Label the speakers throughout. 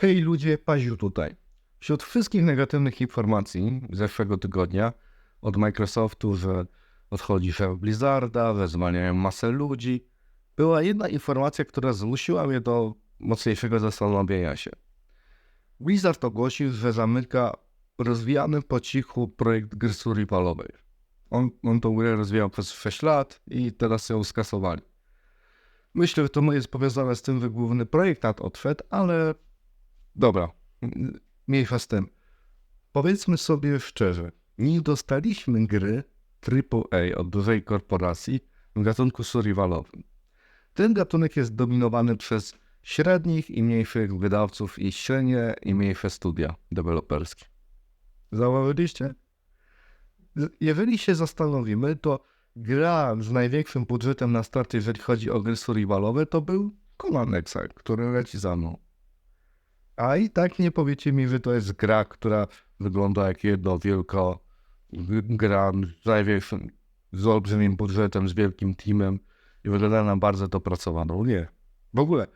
Speaker 1: Hej ludzie, Paziu tutaj. Wśród wszystkich negatywnych informacji zeszłego tygodnia od Microsoftu, że odchodzi szef Blizzarda, że zwalniają masę ludzi, była jedna informacja, która zmusiła mnie do mocniejszego zastanowienia się. Blizzard ogłosił, że zamyka rozwijany po cichu projekt gry survivalowej. On, on tą grę rozwijał przez 6 lat i teraz ją skasowali. Myślę, że to jest powiązane z tym, że główny projektant odszedł, ale dobra, mniejsza z tym. Powiedzmy sobie szczerze, nie dostaliśmy gry AAA od dużej korporacji w gatunku survivalowym. Ten gatunek jest dominowany przez średnich i mniejszych wydawców i średnie i mniejsze studia deweloperskie. Zauważyliście? Jeżeli się zastanowimy, to gra z największym budżetem na start, jeżeli chodzi o gry survivalowe, to był Conan Exile, który leci za mną. A i tak nie powiecie mi, że to jest gra, która wygląda jak jedno wielko gra z największym, z olbrzymim budżetem, z wielkim teamem i wygląda na bardzo dopracowaną. Nie. W ogóle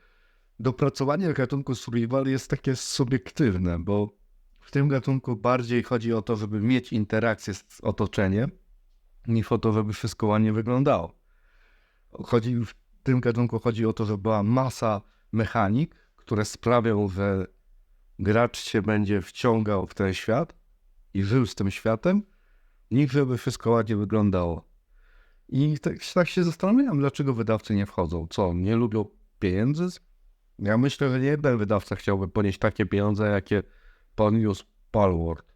Speaker 1: dopracowanie gatunku survival jest takie subiektywne, bo w tym gatunku bardziej chodzi o to, żeby mieć interakcję z otoczeniem, niż o to, żeby wszystko ładnie wyglądało. Chodzi, w tym gatunku chodzi o to, żeby była masa mechanik, które sprawią, że gracz się będzie wciągał w ten świat i żył z tym światem, niż żeby wszystko ładnie wyglądało. I tak, tak się zastanawiam, dlaczego wydawcy nie wchodzą. Co, nie lubią pieniędzy? Ja myślę, że nie jeden wydawca chciałby ponieść takie pieniądze, jakie poniósł Palworld.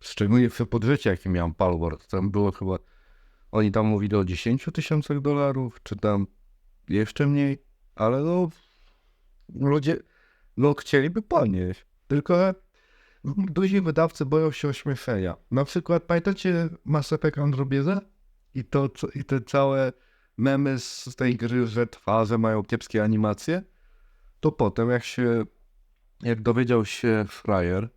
Speaker 1: Szczególnie w podwyżcie, jakie miał Palworld. Tam było chyba, oni tam mówili o 10 tysiącach dolarów, czy tam jeszcze mniej, ale no, ludzie, no chcieliby ponieść. Tylko duzi wydawcy boją się ośmieszenia. Na przykład, pamiętacie Mass Effect Androbieza? I, to, I te całe memy z tej gry, że twarze mają kiepskie animacje? To potem, jak się, jak dowiedział się Fryer,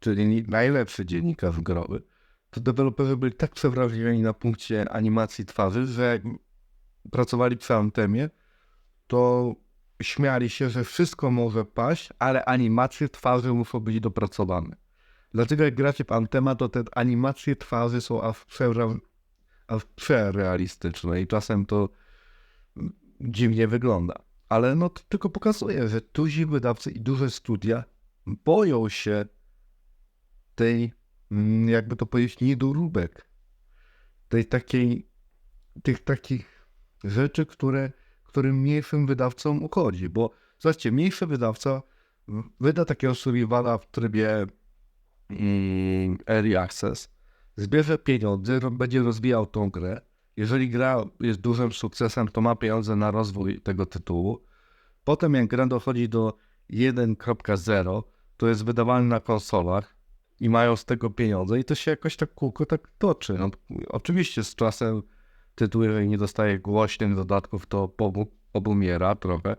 Speaker 1: czyli najlepszy dziennikarz growy, to deweloperzy byli tak przewrażliwieni na punkcie animacji twarzy, że jak pracowali przy Antemie, to śmiali się, że wszystko może paść, ale animacje twarzy muszą być dopracowane. Dlatego jak gracie w Antema, to te animacje twarzy są aż, przewra- aż przerealistyczne i czasem to dziwnie wygląda. Ale no to tylko pokazuje, że duzi wydawcy i duże studia boją się tej, mm, jakby to powiedzieć, niedoróbek. Tej takiej, tych takich rzeczy, które, którym mniejszym wydawcom uchodzi. Bo zobaczcie, mniejszy wydawca wyda takiego survivala w trybie mm, early access, zbierze pieniądze, będzie rozwijał tą grę. Jeżeli gra jest dużym sukcesem, to ma pieniądze na rozwój tego tytułu. Potem jak gra dochodzi do 1.0, to jest wydawany na konsolach i mają z tego pieniądze i to się jakoś tak kółko tak toczy. No, oczywiście z czasem tytuł, jeżeli nie dostaje głośnych dodatków, to obumiera trochę,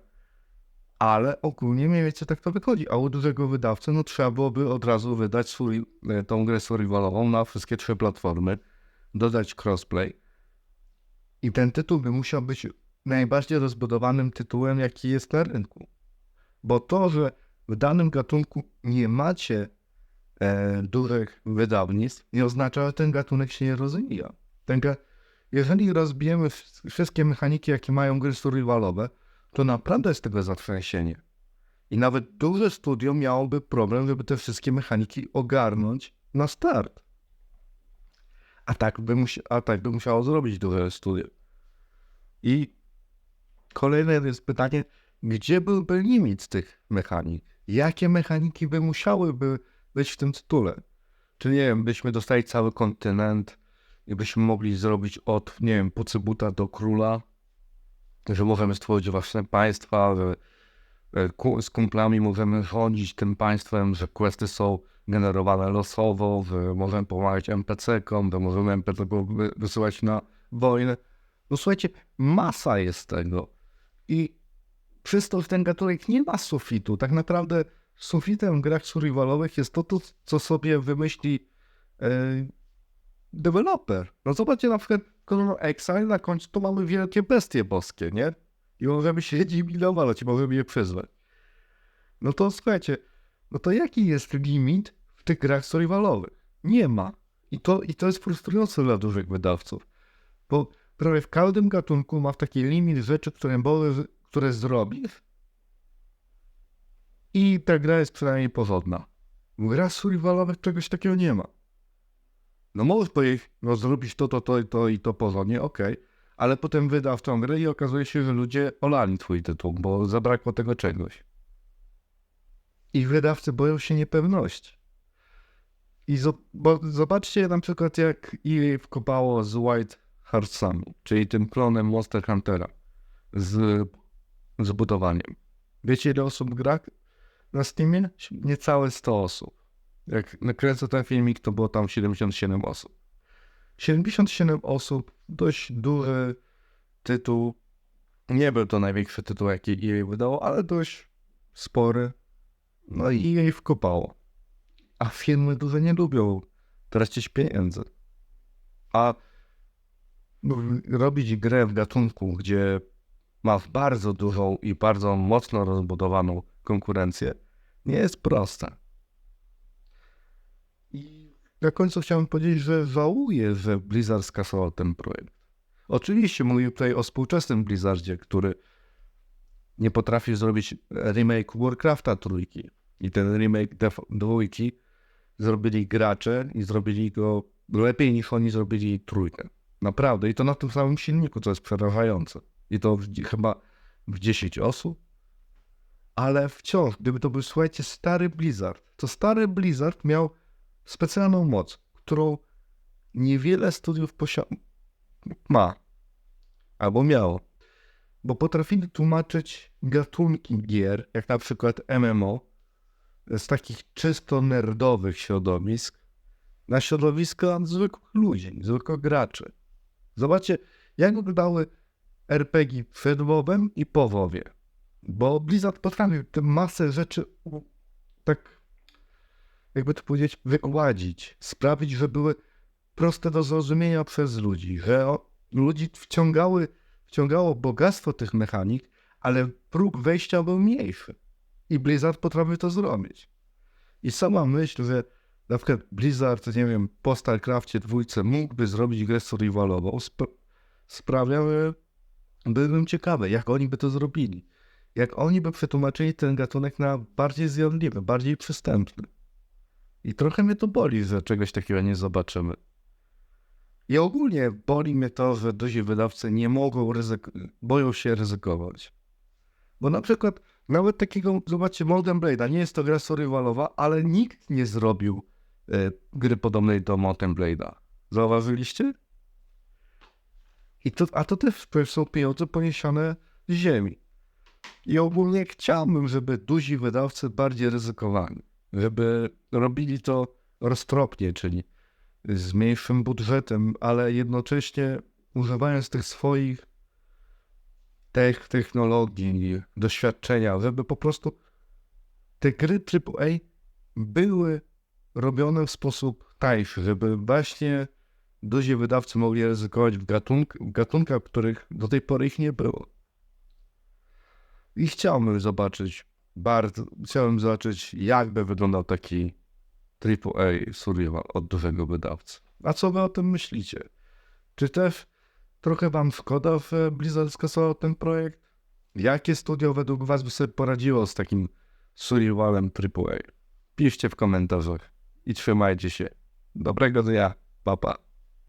Speaker 1: ale ogólnie mniej więcej tak to wychodzi. A u dużego wydawcy, no trzeba byłoby od razu wydać suri- e, tą grę survivalową na wszystkie trzy platformy, dodać crossplay i ten tytuł by musiał być najbardziej rozbudowanym tytułem, jaki jest na rynku. Bo to, że w danym gatunku nie macie e, dużych wydawnictw, nie oznacza, że ten gatunek się nie rozwija. Ten ga- jeżeli rozbijemy wsz- wszystkie mechaniki, jakie mają gry survivalowe, to naprawdę jest tego zatrzęsienie. I nawet duże studio miałoby problem, żeby te wszystkie mechaniki ogarnąć na start. A tak by, a tak by musiało zrobić duże studio. I kolejne jest pytanie, gdzie byłby limit tych mechanik? Jakie mechaniki by musiałyby być w tym tytule? Czy nie wiem, byśmy dostali cały kontynent i byśmy mogli zrobić od, nie wiem, Pucybuta do Króla, że możemy stworzyć własne państwa, że e, z kumplami możemy rządzić tym państwem, że questy są generowane losowo, że możemy pomagać NPC-kom, że możemy NPC-ków wy- wysyłać na wojnę. No słuchajcie, masa jest tego. I przez to, ten gatunek nie ma sufitu, tak naprawdę sufitem w grach survivalowych jest to, to co sobie wymyśli e, deweloper. No zobaczcie na przykład Conan Exile, na końcu to mamy wielkie bestie boskie, nie? I możemy się nimi nawalać, i możemy je przyzwać. No to słuchajcie, no to jaki jest limit w tych grach survivalowych? Nie ma. I to, I to jest frustrujące dla dużych wydawców, bo prawie w każdym gatunku ma w taki limit rzeczy, które, możesz- które zrobisz i ta gra jest przynajmniej porządna. W grach survivalowych czegoś takiego nie ma. No możesz powiedzieć, no zrobić to, to, to, to i to porządnie, okej, ale potem wydasz tą grę i okazuje się, że ludzie olali twój tytuł, bo zabrakło tego czegoś. I wydawcy boją się niepewności. I zobaczcie na przykład jak EA wkopało z White Heartsami, czyli tym klonem Monster Huntera z, z budowaniem. Wiecie ile osób gra na Steamie? Niecałe 100 osób. Jak nakręcę ten filmik, to było tam 77 osób. 77 osób, dość duży tytuł. Nie był to największy tytuł, jaki EA wydało, ale dość spory. No i EA wkopało. A firmy duże nie lubią tracić pieniędzy. A robić grę w gatunku, gdzie masz bardzo dużą i bardzo mocno rozbudowaną konkurencję, nie jest proste. Na końcu chciałem powiedzieć, że żałuję, że Blizzard skasował ten projekt. Oczywiście mówię tutaj o współczesnym Blizzardzie, który nie potrafi zrobić remake Warcrafta trójki. I ten remake dwójki zrobili gracze i zrobili go lepiej niż oni zrobili trójkę. Naprawdę. I to na tym samym silniku, co jest przerażające. I to w, chyba w 10 osób. Ale wciąż, gdyby to był, słuchajcie, stary Blizzard, to stary Blizzard miał specjalną moc, którą niewiele studiów ma. Albo miało. Bo potrafili tłumaczyć gatunki gier, jak na przykład MMO, z takich czysto nerdowych środowisk na środowiska zwykłych ludzi, zwykłych graczy. Zobaczcie, jak wyglądały RPG przed WoWem i po WoWie. Bo Blizzard potrafił tę masę rzeczy tak, jakby to powiedzieć, wygładzić, sprawić, że były proste do zrozumienia przez ludzi, że ludzi wciągały, wciągało bogactwo tych mechanik, ale próg wejścia był mniejszy. I Blizzard potrafił to zrobić. I sama myśl, że na przykład Blizzard, nie wiem, po StarCraftie dwójce mógłby zrobić grę survivalową, sp- sprawia, że byłbym ciekawy, jak oni by to zrobili. Jak oni by przetłumaczyli ten gatunek na bardziej zjadliwy, bardziej przystępny. I trochę mnie to boli, że czegoś takiego nie zobaczymy. I ogólnie boli mnie to, że duzi wydawcy nie mogą ryzyk- boją się ryzykować. Bo na przykład nawet takiego, zobaczcie, Molten Blade'a, nie jest to gra survivalowa, ale nikt nie zrobił e, gry podobnej do Molten Blade'a. Zauważyliście? I to, a to też są pieniądze poniesione z ziemi. I ogólnie chciałbym, żeby duzi wydawcy bardziej ryzykowali. Żeby robili to roztropnie, czyli z mniejszym budżetem, ale jednocześnie używając tych swoich tech, technologii, doświadczenia, żeby po prostu te gry AAA były robione w sposób tańszy, żeby właśnie duzi wydawcy mogli ryzykować w, gatunk, w gatunkach, których do tej pory ich nie było. I chciałbym zobaczyć, bardzo chciałbym zobaczyć, jakby wyglądał taki AAA survival od dużego wydawcy. A co wy o tym myślicie? Czy też trochę wam szkoda, że Blizzard skasował ten projekt? Jakie studio według was by sobie poradziło z takim survivalem AAA? Piszcie w komentarzach i trzymajcie się. Dobrego dnia, papa. Pa.